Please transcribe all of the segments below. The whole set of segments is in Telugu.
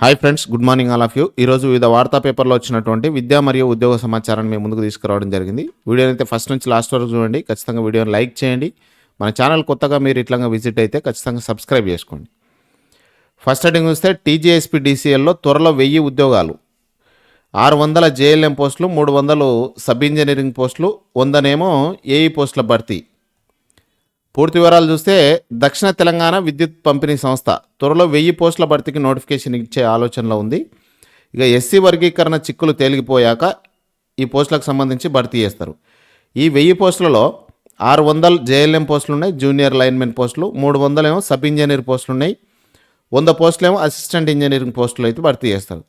Hi friends good morning all of you. ఈరోజు వివిధ వార్తా పేపర్లో వచ్చినటువంటి విద్యా మరియు ఉద్యోగ సమాచారాన్ని మేము ముందుకు తీసుకురావడం జరిగింది. వీడియోని అయితే ఫస్ట్ నుంచి లాస్ట్ వరకు చూడండి. ఖచ్చితంగా వీడియోని లైక్ చేయండి. మన ఛానల్ కొత్తగా మీరు ఇట్లాగా విజిట్ అయితే ఖచ్చితంగా సబ్స్క్రైబ్ చేసుకోండి. ఫస్ట్ హెడింగ్ చూస్తే టీజీఎస్పీ డీసీఎల్లో త్వరలో వెయ్యి ఉద్యోగాలు. ఆరు వందల జేఎల్ఎం పోస్టులు మూడు వందలు సబ్ ఇంజనీరింగ్ పోస్టులు వందనేమో ఏఈ పోస్టుల భర్తీ. పూర్తి వివరాలు చూస్తే దక్షిణ తెలంగాణ విద్యుత్ పంపిణీ సంస్థ త్వరలో వెయ్యి పోస్టుల భర్తీకి నోటిఫికేషన్ ఇచ్చే ఆలోచనలో ఉంది. ఇక ఎస్సీ వర్గీకరణ చిక్కులు తేలిగిపోయాక ఈ పోస్టులకు సంబంధించి భర్తీ చేస్తారు. ఈ వెయ్యి పోస్టులలో ఆరు వందలు జేఎల్ఎం పోస్టులు ఉన్నాయి జూనియర్ లైన్మెన్ పోస్టులు మూడు వందలేమో సబ్ ఇంజనీర్ పోస్టులు ఉన్నాయి వంద పోస్టులేమో అసిస్టెంట్ ఇంజనీరింగ్ పోస్టులు అయితే భర్తీ చేస్తారు.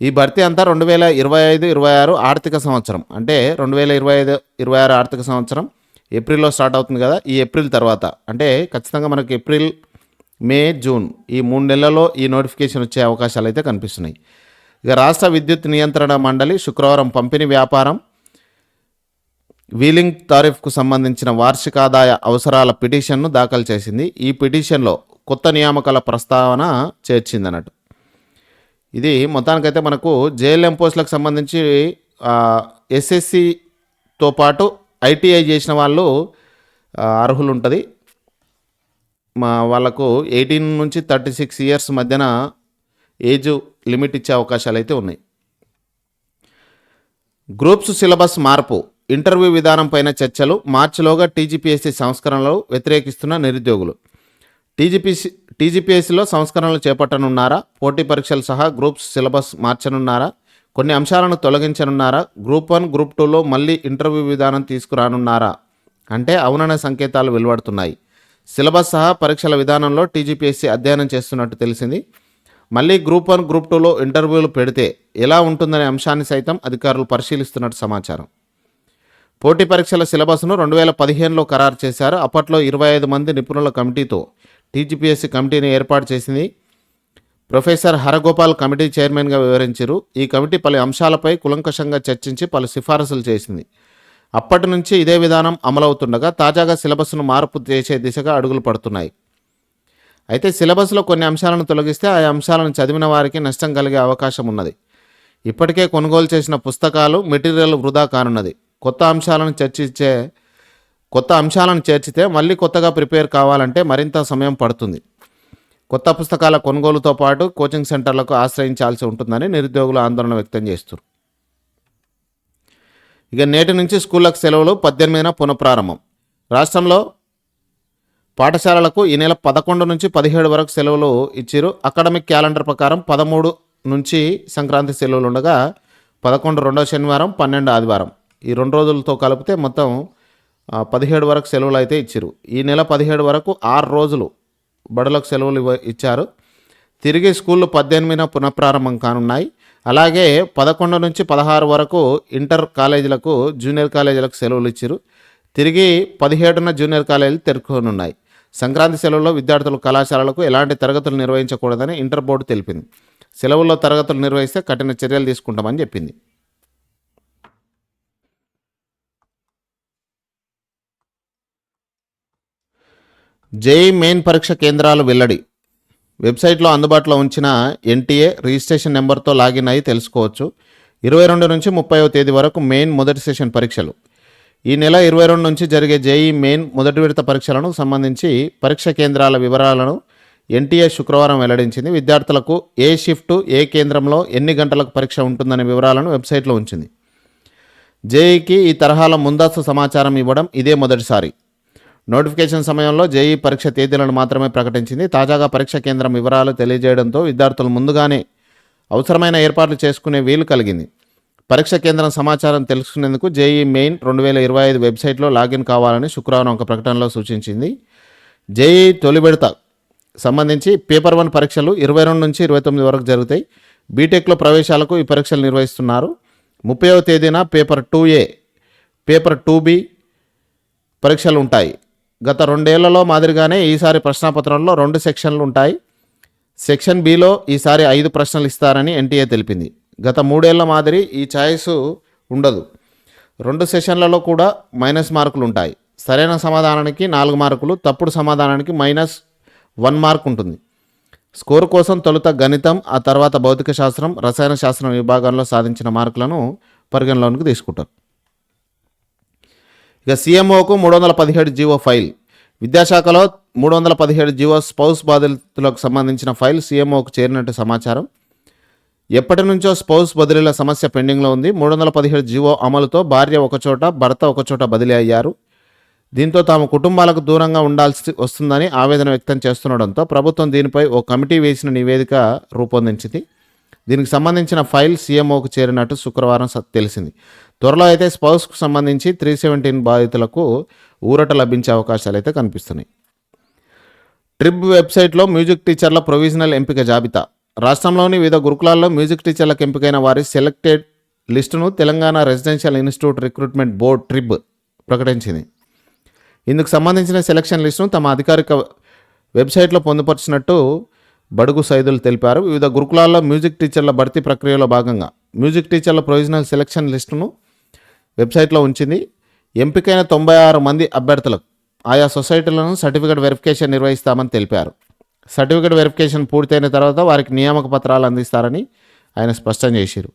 ఈ భర్తీ అంతా రెండు వేల ఇరవై ఐదు ఇరవై ఆరు ఆర్థిక సంవత్సరం అంటే రెండు వేల ఇరవై ఐదు ఇరవై ఆరు ఆర్థిక సంవత్సరం ఏప్రిల్లో స్టార్ట్ అవుతుంది కదా ఈ ఏప్రిల్ తర్వాత. అంటే ఖచ్చితంగా మనకు ఏప్రిల్ మే జూన్ ఈ మూడు నెలల్లో ఈ నోటిఫికేషన్ వచ్చే అవకాశాలు అయితే కనిపిస్తున్నాయి. ఇక రాష్ట్ర విద్యుత్ నియంత్రణ మండలి శుక్రవారం పంపిణీ వ్యాపారం వీలింగ్ తారీఫ్కు సంబంధించిన వార్షిక ఆదాయ అవసరాల పిటిషన్ను దాఖలు చేసింది. ఈ పిటిషన్లో కొత్త నియామకాల ప్రస్తావన చేర్చింది అన్నట్టు ఇది మొత్తానికైతే మనకు జేఎల్ఎం పోస్టులకు సంబంధించి ఎస్ఎస్సితో పాటు ఐటీఐ చేసిన వాళ్ళు అర్హులు ఉంటుంది మా వాళ్ళకు ఎయిటీన్ నుంచి థర్టీ సిక్స్ ఇయర్స్ మధ్యన ఏజ్ లిమిట్ ఇచ్చే అవకాశాలు అయితే ఉన్నాయి. గ్రూప్స్ సిలబస్ మార్పు ఇంటర్వ్యూ విధానం పైన చర్చలు మార్చిలోగా టీజీపీఎస్సీ సంస్కరణలు వ్యతిరేకిస్తున్న నిరుద్యోగులు. టీజీపీసీ టీజీపీఎస్సీలో సంస్కరణలు చేపట్టనున్నారా? పోటీ పరీక్షలు సహా గ్రూప్స్ సిలబస్ మార్చనున్నారా? కొన్ని అంశాలను తొలగించనున్నారా? గ్రూప్ వన్ గ్రూప్ టూలో మళ్ళీ ఇంటర్వ్యూ విధానం తీసుకురానున్నారా? అంటే అవుననే సంకేతాలు వెలువడుతున్నాయి. సిలబస్ సహా పరీక్షల విధానంలో టీజీపీఎస్సీ అధ్యయనం చేస్తున్నట్టు తెలిసింది. మళ్ళీ గ్రూప్ వన్ గ్రూప్ టూలో ఇంటర్వ్యూలు పెడితే ఎలా ఉంటుందనే అంశాన్ని సైతం అధికారులు పరిశీలిస్తున్నట్టు సమాచారం. పోటీ పరీక్షల సిలబస్ను రెండు వేల పదిహేనులో ఖరారు చేశారు. అప్పట్లో ఇరవై ఐదు మంది నిపుణుల కమిటీతో టీజీపీఎస్సీ కమిటీని ఏర్పాటు చేసింది. ప్రొఫెసర్ హరగోపాల్ కమిటీ చైర్మన్గా వివరించారు. ఈ కమిటీ పలు అంశాలపై కులంకషంగా చర్చించి పలు సిఫారసులు చేసింది. అప్పటి నుంచి ఇదే విధానం అమలవుతుండగా తాజాగా సిలబస్ను మార్పు చేసే దిశగా అడుగులు పడుతున్నాయి. అయితే సిలబస్లో కొన్ని అంశాలను తొలగిస్తే ఆ అంశాలను చదివిన వారికి నష్టం కలిగే అవకాశం ఉన్నది. ఇప్పటికే కొనుగోలు చేసిన పుస్తకాలు మెటీరియల్ వృధా కానున్నది. కొత్త అంశాలను చర్చించే కొత్త అంశాలను చేర్చితే మళ్ళీ కొత్తగా ప్రిపేర్ కావాలంటే మరింత సమయం పడుతుంది. కొత్త పుస్తకాల కొనుగోలుతో పాటు కోచింగ్ సెంటర్లకు ఆశ్రయించాల్సి ఉంటుందని నిరుద్యోగులు ఆందోళన వ్యక్తం చేస్తారు. ఇక నేటి నుంచి స్కూళ్ళకు సెలవులు పద్దెనిమిదిన పునఃప్రారంభం. రాష్ట్రంలో పాఠశాలలకు ఈ నెల పదకొండు నుంచి పదిహేడు వరకు సెలవులు ఇచ్చారు. అకాడమిక్ క్యాలెండర్ ప్రకారం పదమూడు నుంచి సంక్రాంతి సెలవులు ఉండగా పదకొండు రెండో శనివారం పన్నెండు ఆదివారం. ఈ రెండు రోజులతో కలిపితే మొత్తం పదిహేడు వరకు సెలవులు అయితే ఇచ్చారు. ఈ నెల పదిహేడు వరకు ఆరు రోజులు బడులకు సెలవులు ఇవ్వ- ఇచ్చారు. తిరిగి స్కూళ్ళు పద్దెనిమిదిన పునఃప్రారంభం కానున్నాయి. అలాగే పదకొండు నుంచి పదహారు వరకు ఇంటర్ కాలేజీలకు జూనియర్ కాలేజీలకు సెలవులు ఇచ్చారు. తిరిగి పదిహేడున జూనియర్ కాలేజీలు తెరుకోనున్నాయి సంక్రాంతి సెలవుల్లో విద్యార్థులు కళాశాలలకు ఎలాంటి తరగతులు నిర్వహించకూడదని ఇంటర్ బోర్డు తెలిపింది. సెలవుల్లో తరగతులు నిర్వహిస్తే కఠిన చర్యలు తీసుకుంటామని చెప్పింది. జేఈ మెయిన్ పరీక్ష కేంద్రాలు వెల్లడి. వెబ్సైట్లో అందుబాటులో ఉంచిన ఎన్టీఏ రిజిస్ట్రేషన్ నెంబర్తో లాగిన్ అయ్యి తెలుసుకోవచ్చు. ఇరవై రెండు నుంచి ముప్పైవ తేదీ వరకు మెయిన్ మొదటి సెషన్ పరీక్షలు. ఈ నెల ఇరవై రెండు నుంచి జరిగే జేఈ మెయిన్ మొదటి విడత పరీక్షలను సంబంధించి పరీక్ష కేంద్రాల వివరాలను ఎన్టీఏ శుక్రవారం వెల్లడించింది. విద్యార్థులకు ఏ షిఫ్ట్ ఏ కేంద్రంలో ఎన్ని గంటలకు పరీక్ష ఉంటుందనే వివరాలను వెబ్సైట్లో ఉంచింది. జేఈకి ఈ తరహాలో ముందస్తు సమాచారం ఇవ్వడం ఇదే మొదటిసారి. నోటిఫికేషన్ సమయంలో జేఈ పరీక్ష తేదీలను మాత్రమే ప్రకటించింది. తాజాగా పరీక్ష కేంద్రం వివరాలు తెలియజేయడంతో విద్యార్థులు ముందుగానే అవసరమైన ఏర్పాట్లు చేసుకునే వీలు కలిగింది. పరీక్ష కేంద్రం సమాచారం తెలుసుకునేందుకు జేఈ మెయిన్ రెండు వేల ఇరవై ఐదు వెబ్సైట్లో లాగిన్ కావాలని శుక్రవారం ఒక ప్రకటనలో సూచించింది. జేఈ తొలి విడత సంబంధించి పేపర్ వన్ పరీక్షలు ఇరవై రెండు నుంచి ఇరవై తొమ్మిది వరకు జరుగుతాయి. బీటెక్లో ప్రవేశాలకు ఈ పరీక్షలు నిర్వహిస్తున్నారు. ముప్పైవ తేదీన paper two A paper two B పరీక్షలు ఉంటాయి. గత రెండేళ్ళలో మాదిరిగానే ఈసారి ప్రశ్నాపత్రంలో రెండు సెక్షన్లు ఉంటాయి. సెక్షన్ బిలో ఈసారి ఐదు ప్రశ్నలు ఇస్తారని ఎన్టీఏ తెలిపింది. గత మూడేళ్ళ మాదిరి ఈ ఛాయిస్ ఉండదు. రెండు సెషన్లలో కూడా మైనస్ మార్కులు ఉంటాయి. సరైన సమాధానానికి నాలుగు మార్కులు తప్పుడు సమాధానానికి మైనస్ వన్ మార్క్ ఉంటుంది. స్కోర్ కోసం తొలుత గణితం ఆ తర్వాత భౌతిక శాస్త్రం రసాయన శాస్త్రం విభాగంలో సాధించిన మార్కులను పరిగణలోనికి తీసుకుంటారు. ఇక సీఎంఓకు మూడు వందల పదిహేడు జీవో ఫైల్. విద్యాశాఖలో మూడు వందల పదిహేడు జీవో స్పౌస్ బాధితులకు సంబంధించిన ఫైల్ సీఎంఓకు చేరినట్టు సమాచారం. ఎప్పటి నుంచో స్పౌస్ బదిలీల సమస్య పెండింగ్లో ఉంది. మూడు వందల పదిహేడు జీవో అమలుతో భార్య ఒకచోట భర్త ఒకచోట బదిలీ అయ్యారు. దీంతో తాము కుటుంబాలకు దూరంగా ఉండాల్సి వస్తుందని ఆవేదన వ్యక్తం చేస్తుండడంతో ప్రభుత్వం దీనిపై ఓ కమిటీ వేసిన నివేదిక రూపొందించింది. దీనికి సంబంధించిన ఫైల్ సీఎంఓకు చేరినట్టు శుక్రవారం తెలిసింది. త్వరలో అయితే స్పౌస్కు సంబంధించి త్రీ సెవెంటీన్ బాధితులకు ఊరట లభించే అవకాశాలు అయితే కనిపిస్తున్నాయి. ట్రిప్ వెబ్సైట్లో మ్యూజిక్ టీచర్ల ప్రొవిజనల్ ఎంపిక జాబితా. రాష్ట్రంలోని వివిధ గురుకులాల్లో మ్యూజిక్ టీచర్లకు ఎంపికైన వారి selected లిస్టును Telangana residential institute recruitment board TRIB ప్రకటించింది. ఇందుకు సంబంధించిన సెలక్షన్ లిస్టును తమ అధికారిక వెబ్సైట్లో పొందుపరిచినట్టు బడుగు సైదులు తెలిపారు. వివిధ గురుకులాల్లో మ్యూజిక్ టీచర్ల భర్తీ ప్రక్రియలో భాగంగా మ్యూజిక్ టీచర్ల ప్రొవిజనల్ సెలక్షన్ లిస్టును వెబ్సైట్లో ఉంచింది. ఎంపికైన తొంభై ఆరు మంది అభ్యర్థులకు ఆయా సొసైటీలను సర్టిఫికేట్ వెరిఫికేషన్ నిర్వహిస్తామని తెలిపారు. సర్టిఫికేట్ వెరిఫికేషన్ పూర్తయిన తర్వాత వారికి నియామక పత్రాలు అందిస్తారని ఆయన స్పష్టం చేశారు.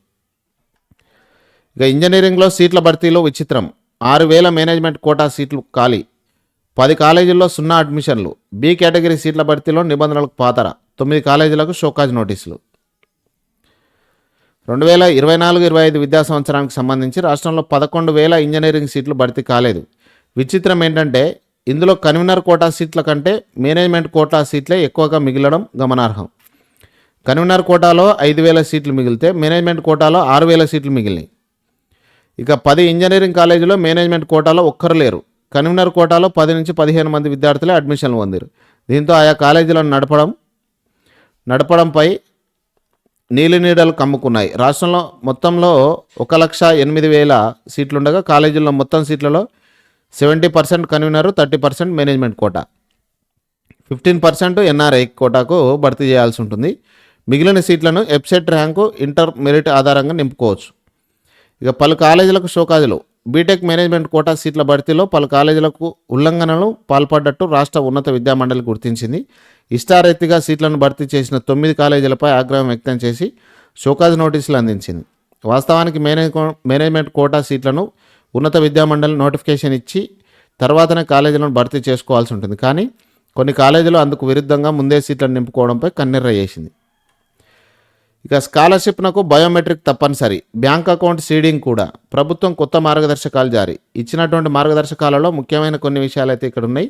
ఇక ఇంజనీరింగ్లో సీట్ల భర్తీలో విచిత్రం. ఆరు వేల మేనేజ్మెంట్ కోటా సీట్లు ఖాళీ. పది కాలేజీల్లో సున్నా అడ్మిషన్లు. బి కేటగిరీ సీట్ల భర్తీలో నిబంధనలకు పాతర. తొమ్మిది కాలేజీలకు షోకాజ్ నోటీసులు. రెండు వేల ఇరవై నాలుగు ఇరవై ఐదు విద్యా సంవత్సరానికి సంబంధించి రాష్ట్రంలో పదకొండు వేల ఇంజనీరింగ్ సీట్లు భర్తీ కాలేదు. విచిత్రం ఏంటంటే ఇందులో కన్వీనర్ కోటా సీట్ల కంటే మేనేజ్మెంట్ కోటా సీట్లే ఎక్కువగా మిగిలడం గమనార్హం. కన్వీనర్ కోటాలో ఐదు వేల సీట్లు మిగిలితే మేనేజ్మెంట్ కోటాలో ఆరు వేల సీట్లు మిగిలినాయి. ఇక పది ఇంజనీరింగ్ కాలేజీలో మేనేజ్మెంట్ కోటాలో ఒక్కరు లేరు. కన్వీనర్ కోటాలో పది నుంచి పదిహేను మంది విద్యార్థులే అడ్మిషన్లు పొందారు. దీంతో ఆయా కాలేజీలను నడపడం నడపడంపై నీలినీడలు కమ్ముకున్నాయి. రాష్ట్రంలో మొత్తంలో ఒక లక్ష ఎనిమిది వేల సీట్లుండగా కాలేజీల్లో మొత్తం సీట్లలో seventy percent convener thirty percent management quota. Fifteen percent NRI కోటాకు భర్తీ చేయాల్సి ఉంటుంది. మిగిలిన సీట్లను వెబ్సైట్ ర్యాంకు ఇంటర్ మెరిట్ ఆధారంగా నింపుకోవచ్చు. ఇక పలు కాలేజీలకు షోకాజులు. బీటెక్ మేనేజ్మెంట్ కోటా సీట్ల భర్తీలో పలు కాలేజీలకు ఉల్లంఘనలు పాల్పడ్డట్టు రాష్ట్ర ఉన్నత విద్యామండలి గుర్తించింది. ఇష్టారెత్తిగా సీట్లను భర్తీ చేసిన తొమ్మిది కాలేజీలపై ఆగ్రహం వ్యక్తం చేసి షోకాజ్ నోటీసులు అందించింది. వాస్తవానికి మేనేజ్ మేనేజ్మెంట్ కోటా సీట్లను ఉన్నత విద్యామండలి నోటిఫికేషన్ ఇచ్చి తర్వాతనే కాలేజీలను భర్తీ చేసుకోవాల్సి ఉంటుంది. కానీ కొన్ని కాలేజీలు అందుకు విరుద్ధంగా ముందే సీట్లను నింపుకోవడంపై కన్నెర్ర చేసింది ఇక స్కాలర్షిప్నకు బయోమెట్రిక్ తప్పనిసరి. బ్యాంక్ అకౌంట్ సీడింగ్ కూడా. ప్రభుత్వం కొత్త మార్గదర్శకాలు జారీ. ఇచ్చినటువంటి మార్గదర్శకాలలో ముఖ్యమైన కొన్ని విషయాలు అయితే ఇక్కడ ఉన్నాయి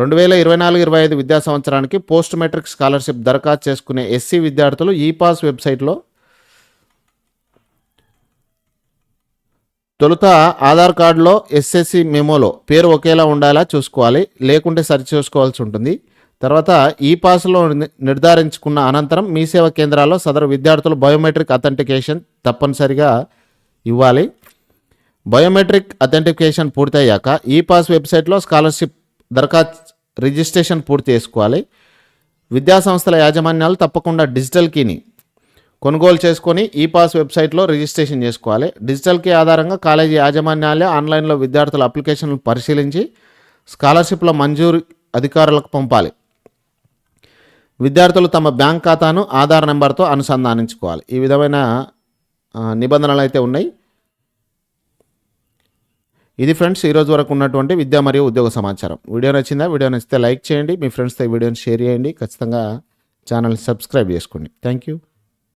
రెండు వేల ఇరవై నాలుగు ఇరవై ఐదు విద్యా సంవత్సరానికి పోస్ట్ మెట్రిక్ స్కాలర్షిప్ దరఖాస్తు చేసుకునే ఎస్సీ విద్యార్థులు ఈ పాస్ వెబ్సైట్లో తొలుత ఆధార్ కార్డులో ఎస్ఎస్సి మెమోలో పేరు ఒకేలా ఉండేలా చూసుకోవాలి. లేకుంటే సరి చేసుకోవాల్సి ఉంటుంది. తర్వాత ఈ పాస్లో ని- నిర్ధారించుకున్న అనంతరం మీ సేవా కేంద్రాల్లో సదరు విద్యార్థులు బయోమెట్రిక్ అథెంటికేషన్ తప్పనిసరిగా ఇవ్వాలి. బయోమెట్రిక్ అథెంటికేషన్ పూర్తయ్యాక ఈ పాస్ వెబ్సైట్లో స్కాలర్షిప్ దరఖాస్తు రిజిస్ట్రేషన్ పూర్తి చేసుకోవాలి. విద్యాసంస్థల యాజమాన్యాలు తప్పకుండా డిజిటల్ కీని కొనుగోలు చేసుకొని ఈ పాస్ వెబ్సైట్లో రిజిస్ట్రేషన్ చేసుకోవాలి. డిజిటల్ కీ ఆధారంగా కాలేజీ యాజమాన్యాలే ఆన్లైన్లో విద్యార్థుల అప్లికేషన్లు పరిశీలించి స్కాలర్షిప్ల మంజూరు అధికారులకు పంపాలి. విద్యార్థులు తమ బ్యాంక్ ఖాతాను ఆధార్ నెంబర్తో అనుసంధానించుకోవాలి. ఈ విధమైన నిబంధనలు అయితే ఉన్నాయి. ఇది ఫ్రెండ్స్ ఈరోజు వరకు ఉన్నటువంటి విద్య మరియు ఉద్యోగ సమాచారం. వీడియో నచ్చిందా? వీడియో నచ్చితే లైక్ చేయండి. మీ ఫ్రెండ్స్తో ఈ వీడియోని షేర్ చేయండి. ఖచ్చితంగా ఛానల్ సబ్స్క్రైబ్ చేసుకోండి. Thank you.